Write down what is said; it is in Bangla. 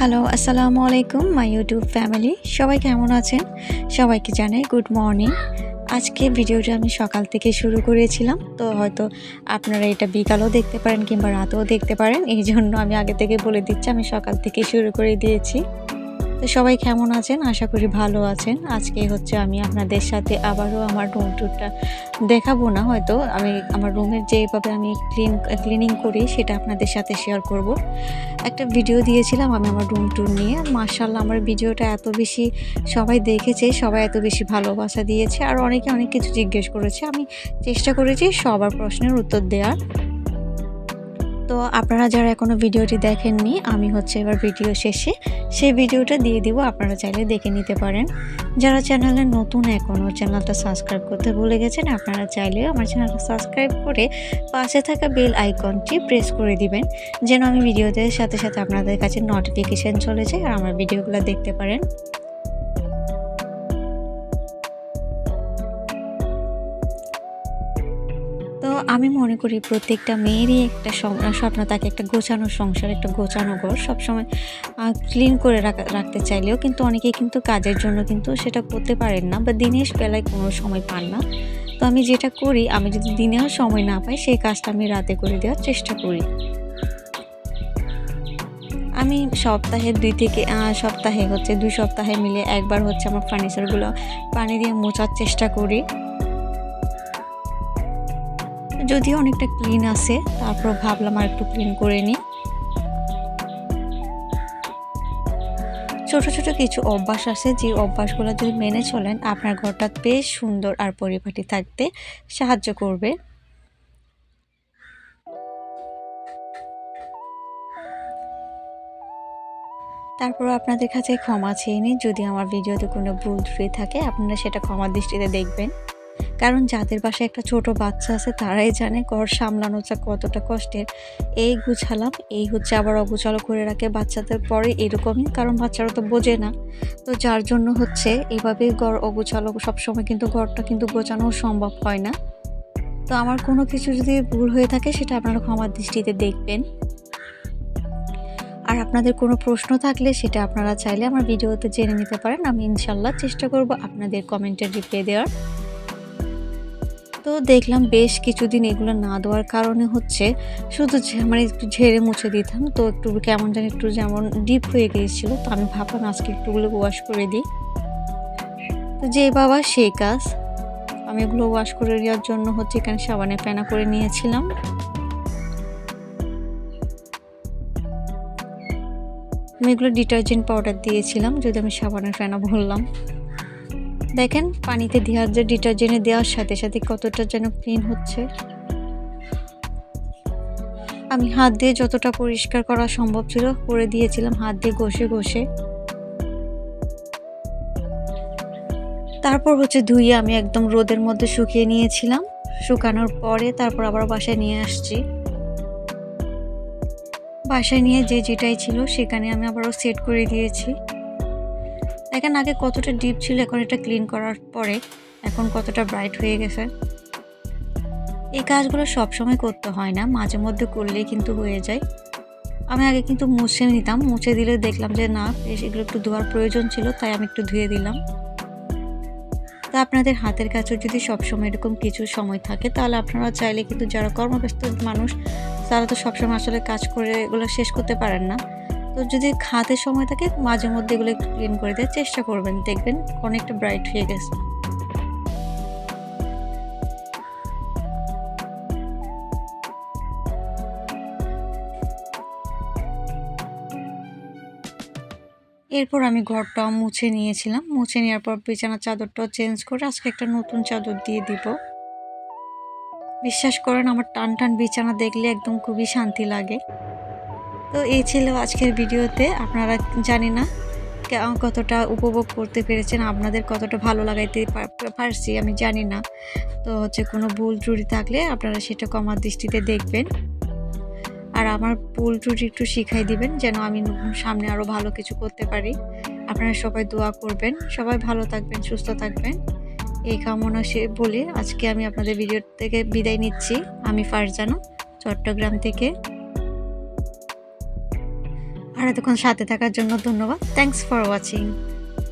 হ্যালো আসসালামু আলাইকুম মাই ইউটিউব ফ্যামিলি সবাই কেমন আছেন? সবাইকে জানাই গুড মর্নিং আজকে ভিডিওটা আমি সকাল থেকে শুরু করেছিলাম, তো হয়তো আপনারা এটা বিকালও দেখতে পারেন কিংবা রাতেও দেখতে পারেন এই জন্য আমি আগে থেকে বলে দিচ্ছি, আমি সকাল থেকে শুরু করে দিয়েছি। তো সবাই কেমন আছেন? আশা করি ভালো আছেন। আজকে হচ্ছে আমি আপনাদের সাথে আবারও আমার রুম টুরটা দেখাবো না, হয়তো। আমি আমার রুমের যেভাবে আমি ক্লিন ক্লিনিং করি, সেটা আপনাদের সাথে শেয়ার করব। একটা ভিডিও দিয়েছিলাম আমি আমার রুম টুর নিয়ে। মার্শাল্লাহ আমার ভিডিওটা এত বেশি সবাই দেখেছে, সবাই এত বেশি ভালোবাসা দিয়েছে। আর অনেকে অনেক কিছু জিজ্ঞেস করেছে। আমি চেষ্টা করেছি সবার প্রশ্নের উত্তর দেওয়ার তো আপনারা যারা এখনও ভিডিওটি দেখেননি, আমি হচ্ছে এবার ভিডিও শেষে সেই ভিডিওটা দিয়ে দিব, আপনারা চাইলে দেখে নিতে পারেন। যারা চ্যানেলে নতুন এখনও চ্যানেলটা সাবস্ক্রাইব করতে ভুলে গেছেন, আপনারা চাইলে আমার চ্যানেলটা সাবস্ক্রাইব করে পাশে থাকা বেল আইকনটি প্রেস করে দিবেন, যেন আমি ভিডিওদের সাথে সাথে আপনাদের কাছে নোটিফিকেশান চলে যায় আর আমার ভিডিওগুলো দেখতে পারেন। তো আমি মনে করি প্রত্যেকটা মেয়েরই একটা স্বপ্ন থাকে, একটা গোছানো সংসার, একটা গোছানো ঘর। সবসময় ক্লিন করে রাখতে চাইলেও কিন্তু অনেকেই কিন্তু কাজের জন্য কিন্তু সেটা করতে পারেন না বা দিনের বেলায় কোনো সময় পান না। তো আমি যেটা করি, আমি যদি দিনেও সময় না পাই, সেই কাজটা আমি রাতে করে দেওয়ার চেষ্টা করি। আমি সপ্তাহে দুই থেকে সপ্তাহে হচ্ছে, দুই সপ্তাহে মিলে একবার হচ্ছে আমার ফার্নিচারগুলো পানি দিয়ে মোছার চেষ্টা করি। যদিও অনেকটা ক্লিন আছে, তারপর ভাবলাম আর একটু ক্লিন করে নিই। ছোট ছোট কিছু অভ্যাস আছে, যে অভ্যাসগুলো যদি মেনে চলেন, আপনার ঘরটা বেশ সুন্দর আর পরিপাটি থাকতে সাহায্য করবে। তারপর আপনাদের কাছে ক্ষমা চেয়ে নিই, যদি আমার ভিডিওতে কোনো ভুল ত্রুটি থাকে, আপনারা সেটা ক্ষমা দৃষ্টিতে দেখবেন। কারণ যাদের বাসায় একটা ছোট বাচ্চা আছে, তারাই জানে ঘর সামলানোটা কতটা কষ্টের। এই গুছালাম, এই হচ্ছে আবার অগুছালো করে রাখে বাচ্চাদের পরে এরকমই, কারণ বাচ্চারা তো বোঝে না। তো যার জন্য হচ্ছে এভাবে ঘর অগুছালো, সবসময় কিন্তু ঘরটা কিন্তু গোছানো সম্ভব হয় না। তো আমার কোনো কিছু যদি ভুল হয়ে থাকে, সেটা আপনারা ক্ষমার দৃষ্টিতে দেখবেন। আর আপনাদের কোনো প্রশ্ন থাকলে, সেটা আপনারা চাইলে আমার ভিডিওতে জেনে নিতে পারেন। আমি ইনশাল্লাহ চেষ্টা করব আপনাদের কমেন্টের রিপ্লাই দেওয়ার। তো দেখলাম বেশ কিছুদিন এগুলো না দেওয়ার কারণে হচ্ছে শুধু মানে একটু ঝেড়ে মুছে দিতাম, তো একটু কেমন জানি একটু যেমন ডিপ হয়ে গিয়েছিল, তো আমি ভাবলাম আজকে একটুগুলো ওয়াশ করে দিই। তো যে বাবা সেই কাজ। আমি এগুলো ওয়াশ করে দেওয়ার জন্য হচ্ছে এখানে সাবানে ফেনা করে নিয়েছিলাম। আমি এগুলো ডিটারজেন্ট পাউডার দিয়েছিলাম, যদি আমি সাবানের ফেনা বললাম। দেখেন, পানিতে দেওয়ার যে ডিটারজেন্টে দেওয়ার সাথে সাথে কতটা যেন ক্লিন হচ্ছে। আমি হাত দিয়ে যতটা পরিষ্কার করা সম্ভব ছিল করে দিয়েছিলাম, হাত দিয়ে ঘষে ঘষে। তারপর হচ্ছে ধুইয়ে আমি একদম রোদের মধ্যে শুকিয়ে নিয়েছিলাম। শুকানোর পরে তারপর আবার বাসায় নিয়ে আসছি। বাসায় নিয়ে যে যেটাই ছিল সেখানে আমি আবারও সেট করে দিয়েছি। দেখেন আগে কতটা ডিপ ছিল, এখন এটা ক্লিন করার পরে এখন কতটা ব্রাইট হয়ে গেছে। এই কাজগুলো সবসময় করতে হয় না, মাঝে মধ্যে করলেই কিন্তু হয়ে যায়। আমি আগে কিন্তু মুছে নিতাম, মুছে দিলে দেখলাম যে না, বেশ এগুলো একটু ধোয়ার প্রয়োজন ছিল, তাই আমি একটু ধুয়ে দিলাম। তা আপনাদের হাতের কাছে যদি সবসময় এরকম কিছু সময় থাকে, তাহলে আপনারা চাইলে কিন্তু যারা কর্মব্যস্ত মানুষ, তারা তো সবসময় আসলে কাজ করে এগুলো শেষ করতে পারেন না। তো যদি খাতে সময় থাকে, মাঝে মধ্যে এগুলো একটু ক্লিন করে দেওয়ার চেষ্টা করবেন। দেখবেন অনেকটা ব্রাইট হয়ে গেছে। এরপর আমি ঘরটাও মুছে নিয়েছিলাম। মুছে নেওয়ার পর বিছানার চাদরটাও চেঞ্জ করে আজকে একটা নতুন চাদর দিয়ে দিব। বিশ্বাস করেন, আমার টান টান বিছানা দেখলে একদম খুবই শান্তি লাগে। তো এই ছিল আজকের ভিডিওতে। আপনারা জানি না কতটা উপভোগ করতে পেরেছেন, আপনাদের কতটা ভালো লাগাইতে পারছি, আমি জানি না। তো হচ্ছে কোনো ভুল ত্রুটি থাকলে আপনারা সেটা কমার দৃষ্টিতে দেখবেন। আর আমার ভুল ত্রুটি একটু শিখাই দিবেন, যেন আমি সামনে আরও ভালো কিছু করতে পারি। আপনারা সবাই দোয়া করবেন, সবাই ভালো থাকবেন, সুস্থ থাকবেন। এই কামনা সে, বলে আজকে আমি আপনাদের ভিডিও থেকে বিদায় নিচ্ছি। আমি ফারজানা, চট্টগ্রাম থেকে। এতক্ষণ সাথে থাকার জন্য ধন্যবাদ। Thanks for watching